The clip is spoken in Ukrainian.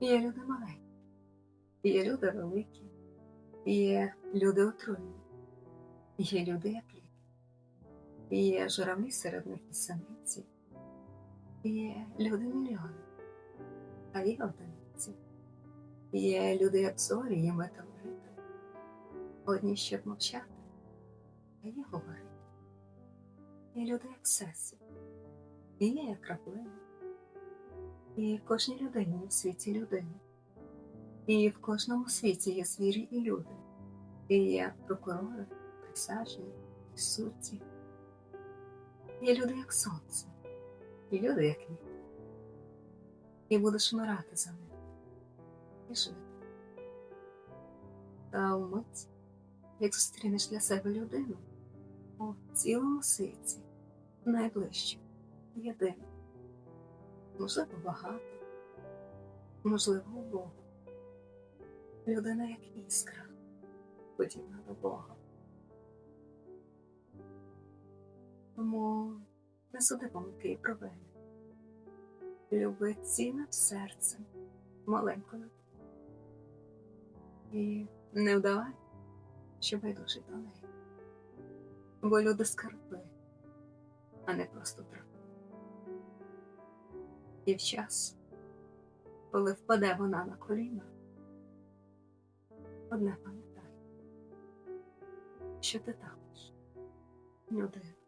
Є люди маленькі, є люди великі, є люди отруйні, є люди як ліки, є журавлі серед них і самиці, є люди мільйони, а є одиниці, є люди як зорі, є метеорити, одні щоб мовчати, а є говорити. Є люди як сесі, є як краплини. І кожній людині в світі людини. І в кожному світі є звірі і люди. І є прокурори, присяжні, судді. Є люди як сонце, і люди як вітер. І будеш вмирати за них, і жити. Та вмить, як зустрінеш для себе людину у цілому світі, найближчу, єдину можливо, багато, можливо, убого. Людина як іскра, подібна до Бога. Тому не суди помилки і провини. Люби цінним серцем маленьку людину. І не вдавай, що байдужий до неї. Бо люди скарби, а не просто травми. І в час, коли впаде вона на коліна, одне пам'ятай, що ти також людина.